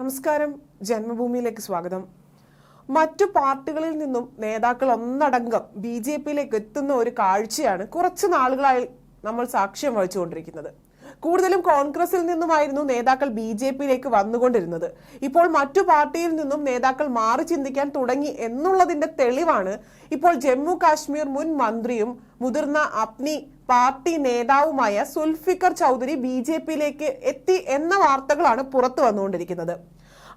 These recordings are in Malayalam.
നമസ്കാരം. ജന്മഭൂമിയിലേക്ക് സ്വാഗതം. മറ്റു പാർട്ടികളിൽ നിന്നും നേതാക്കൾ ഒന്നടങ്കം ബി ജെ പിയിലേക്ക് എത്തുന്ന ഒരു കാഴ്ചയാണ് കുറച്ച് നാളുകളായി നമ്മൾ സാക്ഷ്യം വഹിച്ചുകൊണ്ടിരിക്കുന്നത്. കൂടുതലും കോൺഗ്രസിൽ നിന്നുമായിരുന്നു നേതാക്കൾ ബി ജെ പിയിലേക്ക് വന്നുകൊണ്ടിരുന്നത്. ഇപ്പോൾ മറ്റു പാർട്ടിയിൽ നിന്നും നേതാക്കൾ മാറി ചിന്തിക്കാൻ തുടങ്ങി എന്നുള്ളതിന്റെ തെളിവാണ് ഇപ്പോൾ ജമ്മു കാശ്മീർ മുൻ മന്ത്രിയും മുതിർന്ന അപ്നി പാർട്ടി നേതാവുമായ സുൽഫിക്കർ ചൗധരി ബി ജെ പിയിലേക്ക് എത്തി എന്ന വാർത്തകളാണ് പുറത്തു വന്നുകൊണ്ടിരിക്കുന്നത്.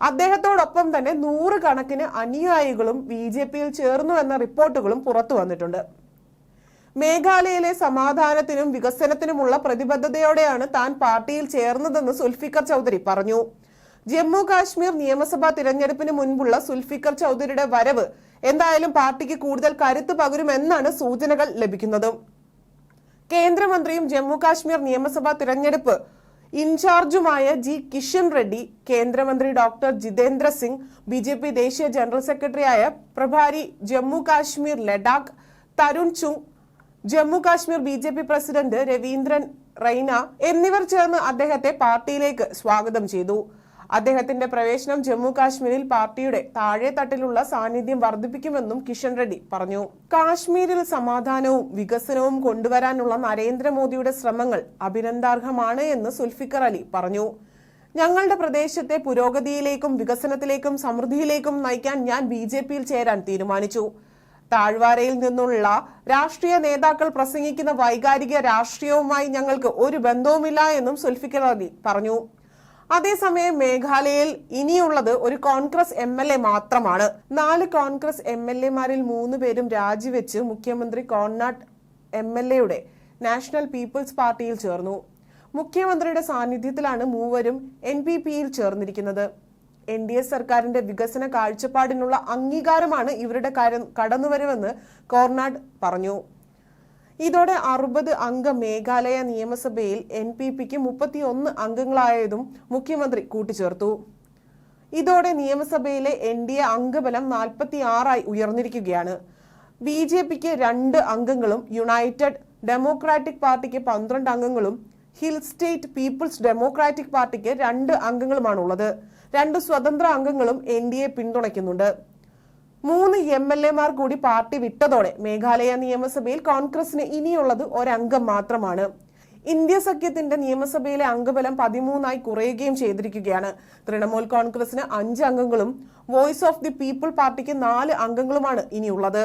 അദ്ദേഹത്തോടൊപ്പം തന്നെ നൂറുകണക്കിന് അനുയായികളും ബി ജെ പിയിൽ ചേർന്നു എന്ന റിപ്പോർട്ടുകളും പുറത്തു വന്നിട്ടുണ്ട്. മേഘാലയയിലെ സമാധാനത്തിനും വികസനത്തിനുമുള്ള പ്രതിബദ്ധതയോടെയാണ് താൻ പാർട്ടിയിൽ ചേർന്നതെന്ന് സുൽഫിക്കർ ചൗധരി പറഞ്ഞു. ജമ്മു കാശ്മീർ നിയമസഭാ തിരഞ്ഞെടുപ്പിന് മുൻപുള്ള സുൽഫിക്കർ ചൗധരിയുടെ വരവ് എന്തായാലും പാർട്ടിക്ക് കൂടുതൽ കരുത്ത് പകരുമെന്നാണ് സൂചനകൾ ലഭിക്കുന്നത്. കേന്ദ്രമന്ത്രിയും ജമ്മു കാശ്മീർ നിയമസഭാ തിരഞ്ഞെടുപ്പ് ഇൻചാർജുമായ ജി കിഷൻ റെഡ്ഡി കേന്ദ്രമന്ത്രി doctor Jitendra Singh B J P ദേശീയ ജനറൽ സെക്രട്ടറിയായ പ്രഭാരി Jammu Kashmir Ladakh Tarun Chugh Jammu Kashmir B J P president Ravindran Raina എന്നിവർ ചേർന്ന് അദ്ദേഹത്തെ പാർട്ടിയിലേക്ക് സ്വാഗതം ചെയ്തു. അദ്ദേഹത്തിന്റെ പ്രവേശനം ജമ്മു കാശ്മീരിൽ പാർട്ടിയുടെ താഴെ തട്ടിലുള്ള സാന്നിധ്യം വർദ്ധിപ്പിക്കുമെന്നും കിഷൻ റെഡ്ഡി പറഞ്ഞു. കാശ്മീരിൽ സമാധാനവും വികസനവും കൊണ്ടുവരാനുള്ള നരേന്ദ്രമോദിയുടെ ശ്രമങ്ങൾ അഭിനന്ദാർഹമാണ് എന്ന് സുൽഫിക്കർ അലി പറഞ്ഞു. ഞങ്ങളുടെ പ്രദേശത്തെ പുരോഗതിയിലേക്കും വികസനത്തിലേക്കും സമൃദ്ധിയിലേക്കും നയിക്കാൻ ഞാൻ ബി ജെ പിയിൽ ചേരാൻ തീരുമാനിച്ചു. താഴ്വാരയിൽ നിന്നുള്ള രാഷ്ട്രീയ നേതാക്കൾ പ്രസംഗിക്കുന്ന വൈകാരിക രാഷ്ട്രീയവുമായി ഞങ്ങൾക്ക് ഒരു ബന്ധവുമില്ല എന്നും സുൽഫിക്കർ അലി പറഞ്ഞു. അതേസമയം മേഘാലയയിൽ ഇനിയുള്ളത് ഒരു കോൺഗ്രസ് എം എൽ എ മാത്രമാണ്. നാല് കോൺഗ്രസ് എം എൽ എമാരിൽ മൂന്ന് പേരും രാജിവെച്ച് മുഖ്യമന്ത്രി കോൺനാട്ട് എം എൽ എയുടെ നാഷണൽ പീപ്പിൾസ് പാർട്ടിയിൽ ചേർന്നു. മുഖ്യമന്ത്രിയുടെ സാന്നിധ്യത്തിലാണ് മൂവരും എൻ പി പിയിൽ ചേർന്നിരിക്കുന്നത്. എൻ ഡി എ സർക്കാരിന്റെ വികസന കാഴ്ചപ്പാടിനുള്ള അംഗീകാരമാണ് ഇവരുടെ കടന്നുവരവെന്ന് കോർണാഡ് പറഞ്ഞു. ഇതോടെ അറുപത് അംഗ മേഘാലയ നിയമസഭയിൽ എൻ പി പിക്ക് മുപ്പത്തിയൊന്ന് അംഗങ്ങളായതും മുഖ്യമന്ത്രി കൂട്ടിച്ചേർത്തു. ഇതോടെ നിയമസഭയിലെ എൻ ഡി എ അംഗബലം നാൽപ്പത്തി ആറായി ഉയർന്നിരിക്കുകയാണ്. ബി ജെ പിക്ക് രണ്ട് അംഗങ്ങളും യുണൈറ്റഡ് ഡെമോക്രാറ്റിക് പാർട്ടിക്ക് പന്ത്രണ്ട് അംഗങ്ങളും ഹിൽ സ്റ്റേറ്റ് പീപ്പിൾസ് ഡെമോക്രാറ്റിക് പാർട്ടിക്ക് രണ്ട് അംഗങ്ങളുമാണുള്ളത്. രണ്ട് സ്വതന്ത്ര അംഗങ്ങളും എൻ ഡി എ പിന്തുണയ്ക്കുന്നുണ്ട്. മൂന്ന് എം എൽ എമാർ കൂടി പാർട്ടി വിട്ടതോടെ മേഘാലയ നിയമസഭയിൽ കോൺഗ്രസിന് ഇനിയുള്ളത് ഒരംഗം മാത്രമാണ്. ഇന്ത്യ സഖ്യത്തിന്റെ നിയമസഭയിലെ അംഗബലം പതിമൂന്നായി കുറയുകയും ചെയ്തിരിക്കുകയാണ്. തൃണമൂൽ കോൺഗ്രസിന് അഞ്ച് അംഗങ്ങളും വോയിസ് ഓഫ് ദി പീപ്പിൾ പാർട്ടിക്ക് നാല് അംഗങ്ങളുമാണ് ഇനിയുള്ളത്.